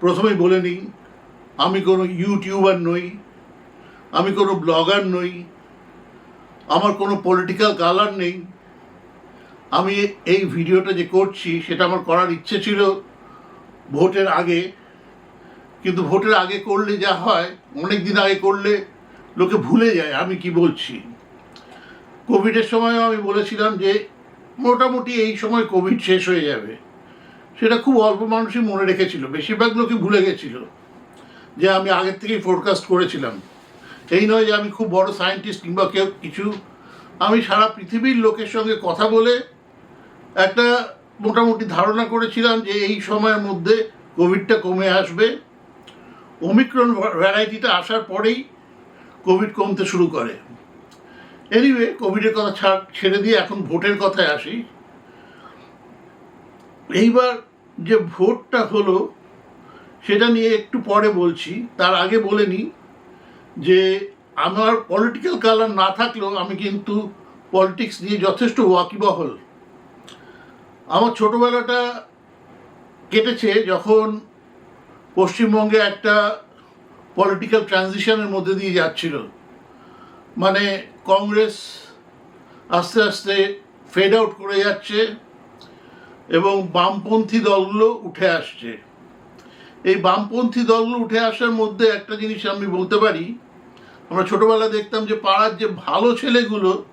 প্রথমেই বলে নিই, আমি কোনো ইউটিউবার নই, আমি কোনো ব্লগার নই, আমার কোনো পলিটিক্যাল কালার নেই। আমি এই ভিডিওটা যে করছি, সেটা আমার করার ইচ্ছে ছিল ভোটের আগে, কিন্তু ভোটের আগে করলে যা হয় অনেক দিন আগে করলে লোকে ভুলে যায় আমি কি বলছি। কোভিডের সময়ও আমি বলেছিলাম যে, মোটামুটি এই সময় কোভিড শেষ হয়ে যাবে। সেটা খুব অল্প মানুষই মনে রেখেছিল। বেশিরভাগ লোকই ভুলে গেছিল যে আমি আগের থেকেই ফোরকাস্ট করেছিলাম। এই নয় যে আমি খুব বড় সায়েন্টিস্ট কিংবা কেউ কিছু। আমি সারা পৃথিবীর লোকের সঙ্গে কথা বলে একটা মোটামুটি ধারণা করেছিলাম যে এই সময়ের মধ্যে কোভিডটা কমে আসবে। ওমিক্রন ভ্যারাইটিটা আসার পরেই কোভিড কমতে শুরু করে। এনিওয়ে কোভিডের কথা ছাড় ছেড়ে দিয়ে এখন ভোটের কথায় আসি। এইবার যে ভোটটা হলো, সেটা নিয়ে একটু পরে বলছি। তার আগে বলে নিই যে, আমার পলিটিক্যাল কালার না থাকলেও আমি কিন্তু পলিটিক্স নিয়ে যথেষ্ট ওয়াকিবহল। আমার ছোটোবেলাটা কেটেছে যখন পশ্চিমবঙ্গে একটা পলিটিক্যাল ট্রানজিশনের মধ্যে দিয়ে যাচ্ছিল। মানে কংগ্রেস আস্তে আস্তে ফেড আউট করে যাচ্ছে। এবং বামপন্থী দলগুলো উঠে আসছে। এই বামপন্থী দলগুলো উঠে আসার মধ্যে একটা জিনিস আমি বলতে পারি। আমরা ছোটবেলা দেখতাম যে পাড়ার যে ভালো ছেলেগুলো,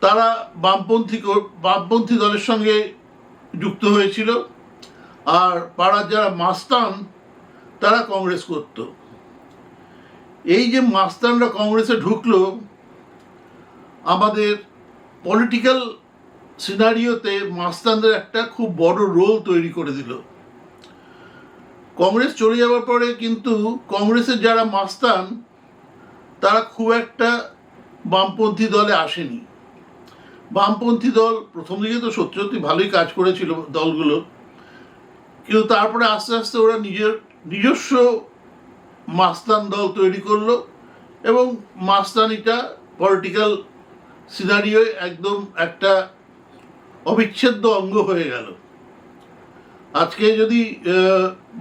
তারা বামপন্থী বামপন্থী দলের সঙ্গে যুক্ত হয়েছিল। আর পাড়ার যারা মাস্তান, তারা কংগ্রেস করত। এই যে মাস্তানরা কংগ্রেসে ঢুকলো, আমাদের পলিটিক্যাল সিনারিওতে মাস্তানদের একটা খুব বড় রোল তৈরি করে দিল। কংগ্রেস চলে যাওয়ার পরে কিন্তু কংগ্রেসের যারা মাস্তান, তারা খুব একটা বামপন্থী দলে আসেনি। বামপন্থী দল প্রথম দিকে তো সত্যি সত্যি ভালোই কাজ করেছিল দলগুলো, কিন্তু তারপরে আস্তে আস্তে ওরা নিজের, নিজস্ব মাস্তান দল তৈরি করল এবং মাস্তানিটা পলিটিক্যাল সিনারিও একদম একটা অবিচ্ছেদ্য অঙ্গ হয়ে গেল। আজকে যদি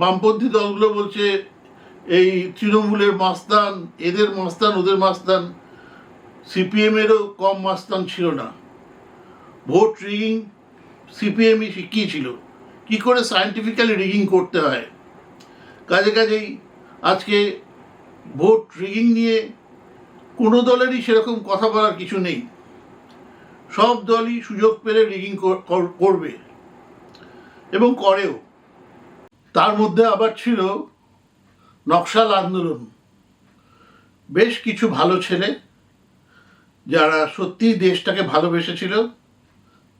বামপন্থী দলগুলো বলছে, এই তৃণমূলের মাস্তান, এদের মাস্তান, ওদের মাস্তান, সিপিএমেরও কম মাস্তান ছিল না। ভোট রিগিং সিপিএমই শিখিয়েছিল। কি করে সায়েন্টিফিক্যালি রিগিং করতে হয়? কাজে কাজেই আজকে ভোট রিগিং নিয়ে কোনো দলেরই সেরকম কথা বলার কিছু নেই। সব দলই সুযোগ পেলে রিগিং করবে এবং করেও। তার মধ্যে আবার ছিল নকশাল আন্দোলন। বেশ কিছু ভালো ছেলে যারা সত্যি দেশটাকে ভালোবেসেছিল,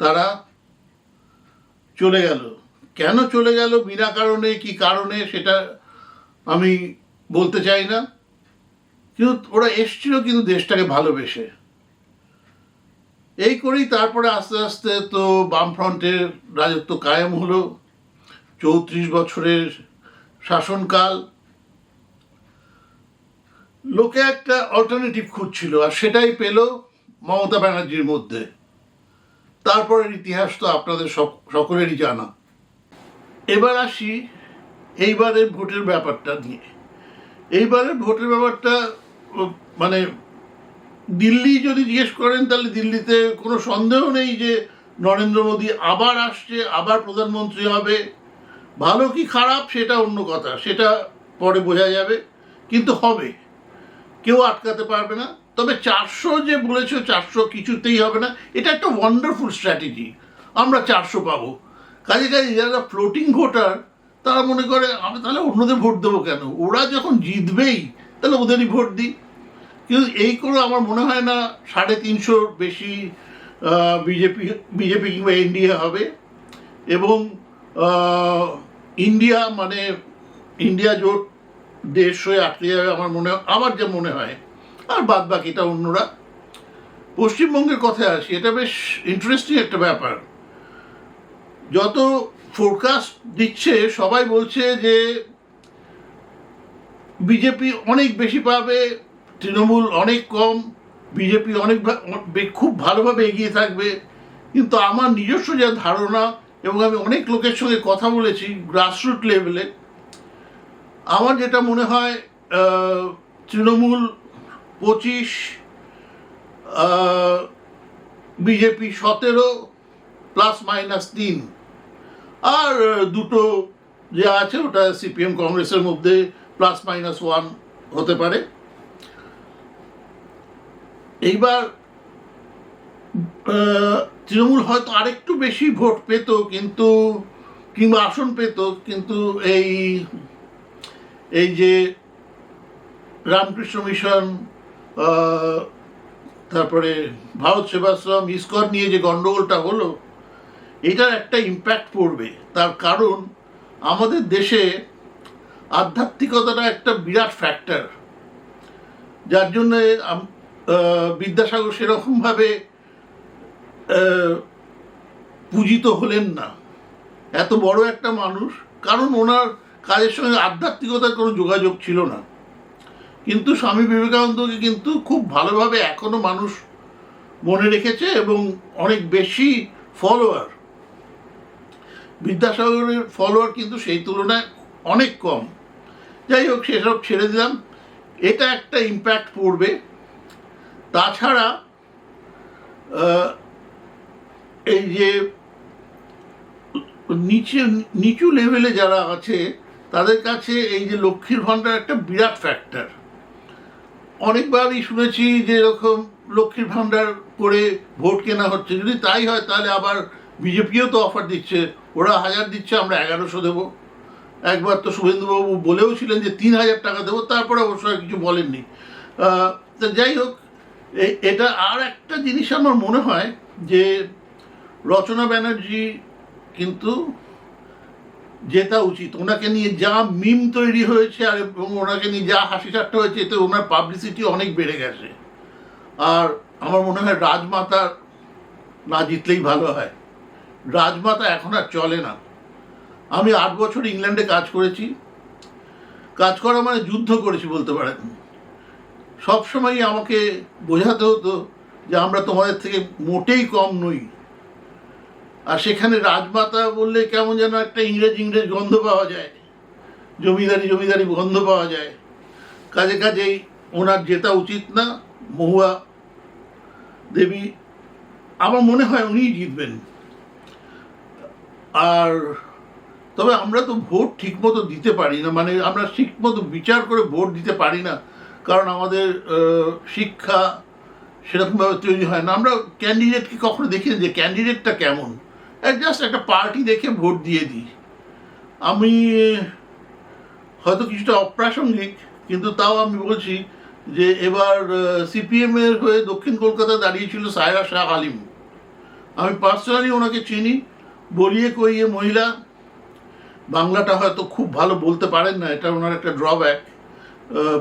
তারা চলে গেল। কেন চলে গেল, বিনা কারণে, কি কারণে, সেটা আমি বলতে চাই না। কিন্তু ওরা এসছিল কিন্তু দেশটাকে ভালোবেসে। এই করেই তারপরে আস্তে আস্তে তো বামফ্রন্টের রাজত্ব কায়েম হলো। চৌত্রিশ বছরের শাসনকাল। লোকে একটা অল্টারনেটিভ খুঁজছিল আর সেটাই পেল মমতা ব্যানার্জির মধ্যে। তারপরের ইতিহাস তো আপনাদের সক- সকলেরই জানা। এবার আসি এইবারের ভোটের ব্যাপারটা নিয়ে। এইবারের ভোটের ব্যাপারটা মানে দিল্লি যদি জিজ্ঞেস করেন, তাহলে দিল্লিতে কোনো সন্দেহ নেই যে নরেন্দ্র মোদী আবার আসছে, আবার প্রধানমন্ত্রী হবে। ভালো কি খারাপ সেটা অন্য কথা, সেটা পরে বোঝা যাবে, কিন্তু হবে। কেউ আটকাতে পারবে না। তবে চারশো যে বলেছ, চারশো কিছুতেই হবে না, এটা একটা ওয়ান্ডারফুল স্ট্র্যাটেজি আমরা চারশো পাবো। কাজে কাজে যারা ফ্লোটিং ভোটার তারা মনে করে আমি তাহলে অন্যদের ভোট দেবো কেন? ওরা যখন জিতবেই, তাহলে ওদেরই ভোট দিই। কিন্তু এই করে আমার মনে হয় না সাড়ে তিনশোর বেশি বিজেপি বিজেপি কিংবা এনডিএ হবে। এবং ইন্ডিয়া মানে ইন্ডিয়া জোট দেশ হয়ে আটকে যাবে আমার মনে, আমার যা মনে হয়। আর বাদ বাকিটা অন্যরা। পশ্চিমবঙ্গের কথায় আসি, এটা বেশ ইন্টারেস্টিং একটা ব্যাপার। যত ফোরকাস্ট দিচ্ছে, সবাই বলছে যে বিজেপি অনেক বেশি পাবে তৃণমূল অনেক কম, বিজেপি অনেক খুব ভালোভাবে এগিয়ে থাকবে। কিন্তু আমার নিজস্ব যা ধারণা, এবং আমি অনেক লোকের সঙ্গে কথা বলেছি গ্রাসরুট লেভেলে আমার যেটা মনে হয় তৃণমূল পঁচিশ বিজেপি সতেরো প্লাস মাইনাস তিন। আর দুটো যে আছে, ওটা সিপিএম কংগ্রেসের মধ্যে প্লাস মাইনাস ওয়ান হতে পারে। এইবার তৃণমূল হয়তো আরেকটু বেশি ভোট পেত, কিন্তু, কিংবা আসন পেত, কিন্তু এই এই যে রামকৃষ্ণ মিশন তারপরে ভারত সেবাশ্রম ইস্কর নিয়ে যে গন্ডগোলটা হলো, এটার একটা ইম্প্যাক্ট পড়বে। তার কারণ, আমাদের দেশে আধ্যাত্মিকতাটা একটা বিরাট ফ্যাক্টর যার জন্য বিদ্যাসাগর সেরকমভাবে পূজিত হলেন না। এত বড় একটা মানুষ, কারণ ওনার কাজের সঙ্গে আধ্যাত্মিকতার কোনো যোগাযোগ ছিল না। কিন্তু স্বামী বিবেকানন্দকে কিন্তু খুব ভালোভাবে এখনও মানুষ মনে রেখেছে এবং অনেক বেশি ফলোয়ার বিদ্যাসাগরের ফলোয়ার কিন্তু সেই তুলনায় অনেক কম। যাই হোক, সেসব ছেড়ে দিলাম। এটা একটা ইম্প্যাক্ট পড়বে। তাছাড়া এই যে নিচে, নিচু লেভেলে যারা আছে, তাদের কাছে এই যে লক্ষ্মীর ভাণ্ডার একটা বিরাট ফ্যাক্টর অনেকবারই শুনেছি যে এরকম লক্ষ্মীর ভাণ্ডার করে ভোট কেনা হচ্ছে। যদি তাই হয়, তাহলে আবার বিজেপিও তো অফার দিচ্ছে। ওরা হাজার দিচ্ছে, আমরা এগারোশো দেবো। একবার তো শুভেন্দুবাবু বলেও ছিলেন যে তিন হাজার টাকা দেবো, তারপরে অবশ্য কিছু বলেননি। যাই হোক এটা আর একটা জিনিস আমার মনে হয় যে রচনা ব্যানার্জি কিন্তু জেতা উচিত। ওনাকে নিয়ে যা মিম তৈরি হয়েছে আর এবং ওনাকে নিয়ে যা হাসি ঠাট্টা হয়েছে, এতে ওনার পাবলিসিটি অনেক বেড়ে গেছে। আর আমার মনে হয় রাজমাতার না জিতলেই ভালো হয়। রাজমাতা এখন আর চলে না। আমি আট বছর ইংল্যান্ডে কাজ করেছি। কাজ করা মানে যুদ্ধ করেছি বলতে পারেন। সবসময়ই আমাকে বোঝাতে হতো যে আমরা তোমাদের থেকে মোটেই কম নই। আর সেখানে রাজমাতা বললে কেমন যেন একটা ইংরেজ ইংরেজ গন্ধ পাওয়া যায়। জমিদারি জমিদারি গন্ধ পাওয়া যায়। কাজে কাজেই ওনার জেতা উচিত না, মহুয়া দেবী, আমার মনে হয় উনিই জিতবেন। আর তবে আমরা তো ভোট ঠিকমতো দিতে পারি না মানে আমরা ঠিকমতো বিচার করে ভোট দিতে পারি না। কারণ আমাদের শিক্ষা সেরকমভাবে তৈরি হয় না। আমরা ক্যান্ডিডেটকে কখনো দেখি যে ক্যান্ডিডেটটা কেমন। জাস্ট একটা পার্টি দেখে ভোট দিয়ে দিই। আমি, হয়তো কিছুটা অপ্রাসঙ্গিক, কিন্তু তাও আমি বলছি যে এবার সিপিএম এর হয়ে দক্ষিণ কলকাতা দাঁড়িয়েছিল সায়রা শাহ আলিম। আমি পার্সোনালি ওনাকে চিনি। বলিয়ে কইয়ে মহিলা, বাংলাটা হয়তো খুব ভালো বলতে পারেন না, এটা ওনার একটা ড্রব্যাক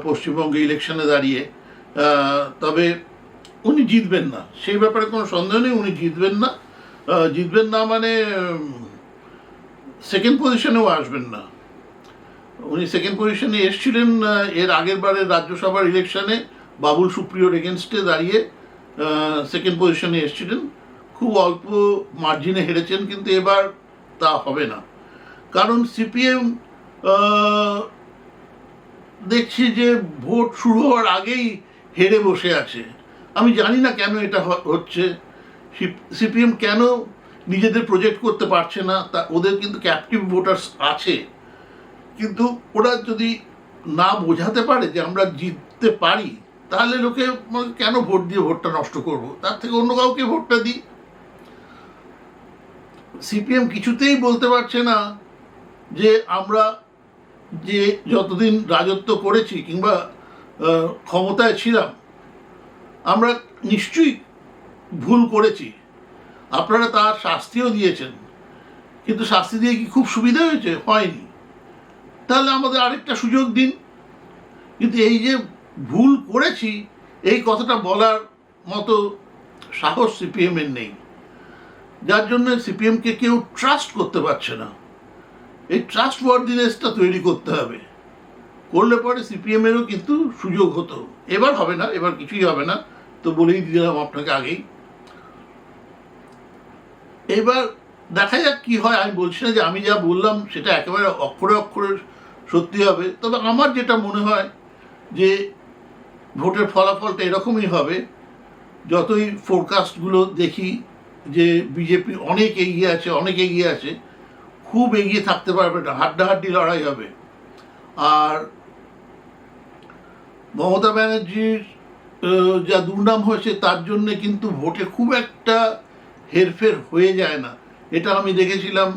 পশ্চিমবঙ্গে ইলেকশনে দাঁড়িয়ে তবে উনি জিতবেন না। সেই ব্যাপারে কোনো সন্দেহ নেই, উনি জিতবেন না। জিতবেন না মানে সেকেন্ড পজিশনেও আসবেন না। উনি সেকেন্ড পজিশনে এসেছিলেন এর আগের বারের রাজ্যসভার ইলেকশনে বাবুল সুপ্রিয়র এগেনস্টে দাঁড়িয়ে সেকেন্ড পজিশনে এসেছিলেন। খুব অল্প মার্জিনে হেরেছেন, কিন্তু এবার তা হবে না। কারণ সিপিএম দেখছি যে ভোট শুরু হওয়ার আগেই হেরে বসে আছে। আমি জানি না কেন এটা হচ্ছে। সিপিএম কেন নিজেদের প্রজেক্ট করতে পারছে না? তা ওদের কিন্তু ক্যাপটিভ ভোটার্স আছে। কিন্তু ওরা যদি না বোঝাতে পারে যে আমরা জিততে পারি, তাহলে লোকে কেন ভোট দিয়ে ভোটটা নষ্ট করব? তার থেকে অন্য কাউকে ভোটটা দিই। সিপিএম কিছুতেই বলতে পারছে না যে আমরা যে যতদিন রাজত্ব করেছি কিংবা ক্ষমতায় ছিলাম, আমরা নিশ্চয়ই ভুল করেছি। আপনারা তার শাস্তিও দিয়েছেন। কিন্তু শাস্তি দিয়ে কি খুব সুবিধা হয়েছে? হয়নি। তাহলে আমাদের আরেকটা সুযোগ দিন। কিন্তু এই যে ভুল করেছি, এই কথাটা বলার মতো সাহস সিপিএমের নেই। যার জন্য সিপিএমকে কেউ ট্রাস্ট করতে পারছে না। এই ট্রাস্ট ওয়ার্ডিনেসটা তৈরি করতে হবে। করলে পরে সিপিএমেরও কিন্তু সুযোগ হতো। এবার হবে না, এবার কিছুই হবে না। তো বলেই দিলাম আপনাকে আগেই। এবার দেখা যাক কি হয়। আমি বলছি না যে আমি যা বললাম সেটা একেবারে অক্ষরে অক্ষরে সত্যি হবে। তবে আমার যেটা মনে হয় যে ভোটের ফলাফলটা এরকমই হবে। যতই ফোরকাস্টগুলো দেখি যে বিজেপি অনেক এগিয়ে আছে, অনেক এগিয়ে আছে খুব এগিয়ে থাকতে পারবে না, হাড্ডাহাড্ডি লড়াই হবে। আর মমতা ব্যানার্জির যা দুর্নাম হয়েছে, তার জন্য কিন্তু ভোটে খুব একটা হেরফের হয়ে যায় না। এটা আমি দেখেছিলাম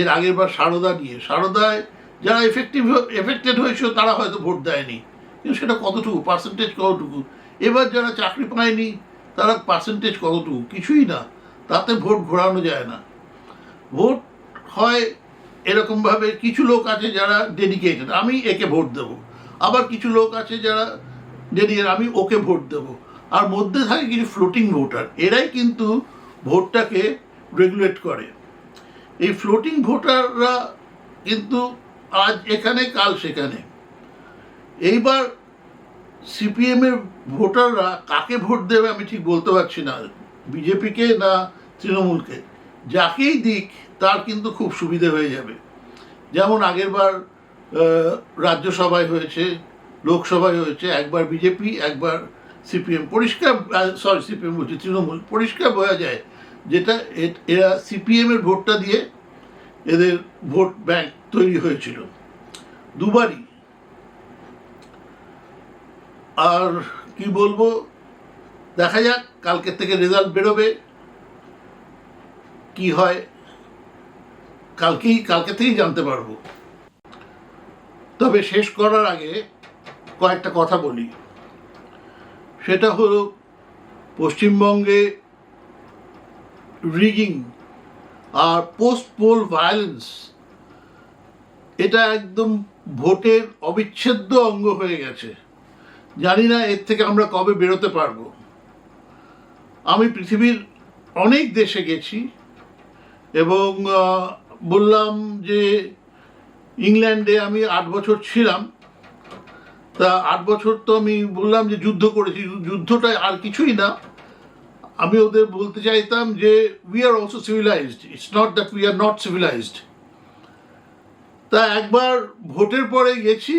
এর আগের বার সারদা নিয়ে। সারদায় যারা এফেক্টিভ এফেক্টেড হয়েছিল, তারা হয়তো ভোট দেয়নি। কিন্তু সেটা কতটুকু? পার্সেন্টেজ কতটুকু? এবার যারা চাকরি পায়নি, তারা পার্সেন্টেজ কতটুকু? কিছুই না। তাতে ভোট ঘোরানো যায় না। ভোট হয় এরকমভাবে কিছু লোক আছে যারা ডেডিকেটেড আমি একে ভোট দেব। আবার কিছু লোক আছে যারা ডেডিকেট আমি ওকে ভোট দেব। আর মধ্যে থাকে কিছু ফ্লোটিং ভোটার এরাই কিন্তু ভোটটাকে রেগুলেট করে। এই ফ্লোটিং ভোটাররা কিন্তু আজ এখানে, কাল সেখানে। এইবার সিপিএমের ভোটাররা কাকে ভোট দেবে আমি ঠিক বলতে পারছি না। বিজেপিকে না তৃণমূলকে? যাকেই দিক তার কিন্তু খুব সুবিধে হয়ে যাবে। যেমন আগেরবার রাজ্যসভায় হয়েছে, লোকসভায় হয়েছে, একবার বিজেপি, একবার সিপিএম। পরিষ্কার সরি সিপিএম বলছি, তৃণমূল। পরিষ্কার বোঝা যায় যেটা এরা সিপিএমের ভোটটা দিয়ে এদের ভোট ব্যাংক তৈরি হয়েছিল। দুবারই। আর কি বলব, দেখা যাক কালকে থেকে রেজাল্ট বেরোবে। কি হয় কালকেই কালকে থেকেই জানতে পারব। তবে শেষ করার আগে কয়েকটা কথা বলি। সেটা হলো, পশ্চিমবঙ্গে রিগিং আর পোস্ট পোল ভায়োলেন্স এটা একদম ভোটের অবিচ্ছেদ্য অঙ্গ হয়ে গেছে। জানি না এর থেকে আমরা কবে বেরোতে পারব। আমি পৃথিবীর অনেক দেশে গেছি এবং বললাম যে ইংল্যান্ডে আমি আট বছর ছিলাম। তা আট বছর তো আমি বললাম যে যুদ্ধ করেছি। যুদ্ধটা আর কিছুই না। আমি ওদের বলতে চাইতাম যে we are also civilised it's not that we are not civilised তা একবার ভোটের পরে গেছি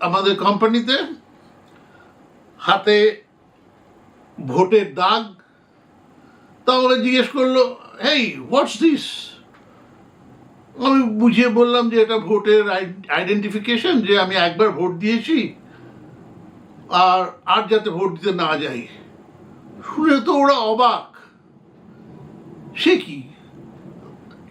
আমাদের কোম্পানিতে। হাতে ভোটের দাগ। তাহলে জিজ্ঞেস করল হেই হোয়াটস দিস আমি বুঝিয়ে বললাম যে এটা ভোটের আইডেন্টিফিকেশন যে আমি একবার ভোট দিয়েছি, আর আর যাতে ভোট দিতে না যাই। শুনে তো ওরা অবাক। সে কি?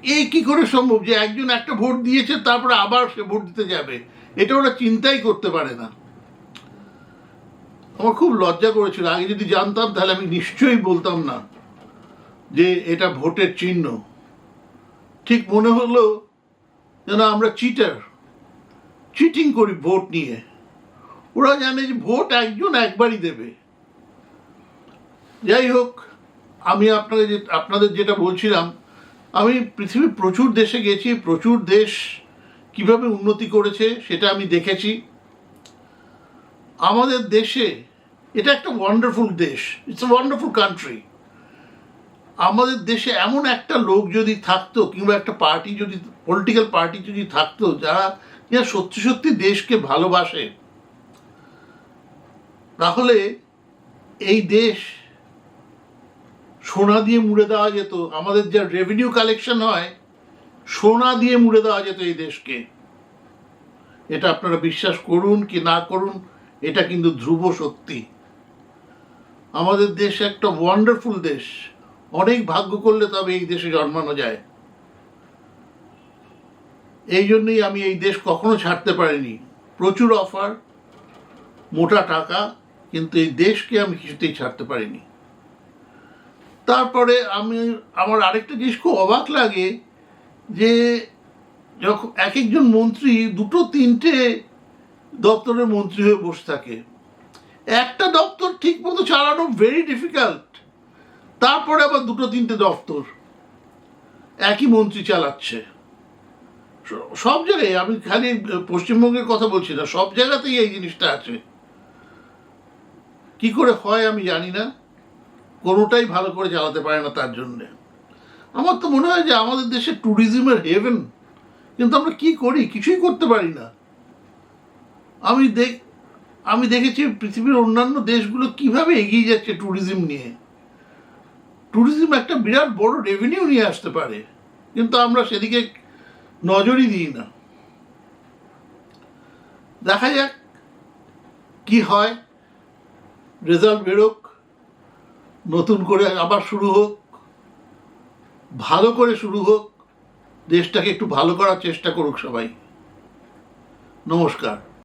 এ কি করে সম্ভব যে একজন একটা ভোট দিয়েছে, তারপরে আবার সে ভোট দিতে যাবে? এটা ওরা চিন্তাই করতে পারে না। আমার খুব লজ্জা করেছিল। আগে যদি জানতাম, তাহলে আমি নিশ্চয়ই বলতাম না যে এটা ভোটের চিহ্ন। ঠিক মনে হলো যেন আমরা চিটার চিটিং করি ভোট নিয়ে। ওরা জানে যে ভোট একজন একবারই দেবে। যাই হোক, আমি আপনাদের যে আপনাদের যেটা বলছিলাম, আমি পৃথিবীর প্রচুর দেশে গেছি, প্রচুর দেশ কীভাবে উন্নতি করেছে সেটা আমি দেখেছি। আমাদের দেশে এটা একটা ওয়ান্ডারফুল দেশ ইটস এ ওয়ান্ডারফুল কান্ট্রি আমাদের দেশে এমন একটা লোক যদি থাকতো কিংবা একটা পার্টি যদি পলিটিক্যাল পার্টি যদি থাকতো যারা যা সত্যি সত্যি দেশকে ভালোবাসে, তাহলে এই দেশ সোনা দিয়ে মুড়ে দেওয়া যেত। আমাদের যা রেভিনিউ কালেকশন হয়, সোনা দিয়ে মুড়ে দেওয়া যেত এই দেশকে। এটা আপনারা বিশ্বাস করুন কি না করুন, এটা কিন্তু ধ্রুব সত্যি। আমাদের দেশ একটা ওয়ান্ডারফুল দেশ। অনেক ভাগ্য করলে তবে এই দেশে জন্মানো যায়। এই জন্যই আমি এই দেশ কখনো ছাড়তে পারিনি। প্রচুর অফার মোটা টাকা, কিন্তু এই দেশকে আমি কিছুতেই ছাড়তে পারিনি। তারপরে আমি, আমার আরেকটা জিনিস খুব অবাক লাগে যে যখন এক একজন মন্ত্রী দুটো তিনটে দপ্তরের মন্ত্রী হয়ে বসে থাকে। একটা দপ্তর ঠিক মতো চালানো ভেরি ডিফিকাল্ট তারপরে আবার দুটো তিনটে দপ্তর একই মন্ত্রী চালাচ্ছে। সব জায়গায় আমি খালি পশ্চিমবঙ্গের কথা বলছি না, সব জায়গাতেই এই জিনিসটা আছে। কি করে হয় আমি জানি না, কোনোটাই ভালো করে চালাতে পারে না তার জন্যে। আমার তো মনে হয় যে আমাদের দেশে ট্যুরিজমের হেভেন, কিন্তু আমরা কি করি? কিছুই করতে পারি না। আমি দেখ, আমি দেখেছি পৃথিবীর অন্যান্য দেশগুলো কীভাবে এগিয়ে যাচ্ছে ট্যুরিজম নিয়ে। ট্যুরিজম একটা বিরাট বড় রেভিনিউ নিয়ে আসতে পারে, কিন্তু আমরা সেদিকে নজরই দিই না। দেখা যাক কি হয় রেজাল্ট বেরোক, নতুন করে আবার শুরু হোক, ভালো করে শুরু হোক, দেশটাকে একটু ভালো করার চেষ্টা করুক সবাই। নমস্কার।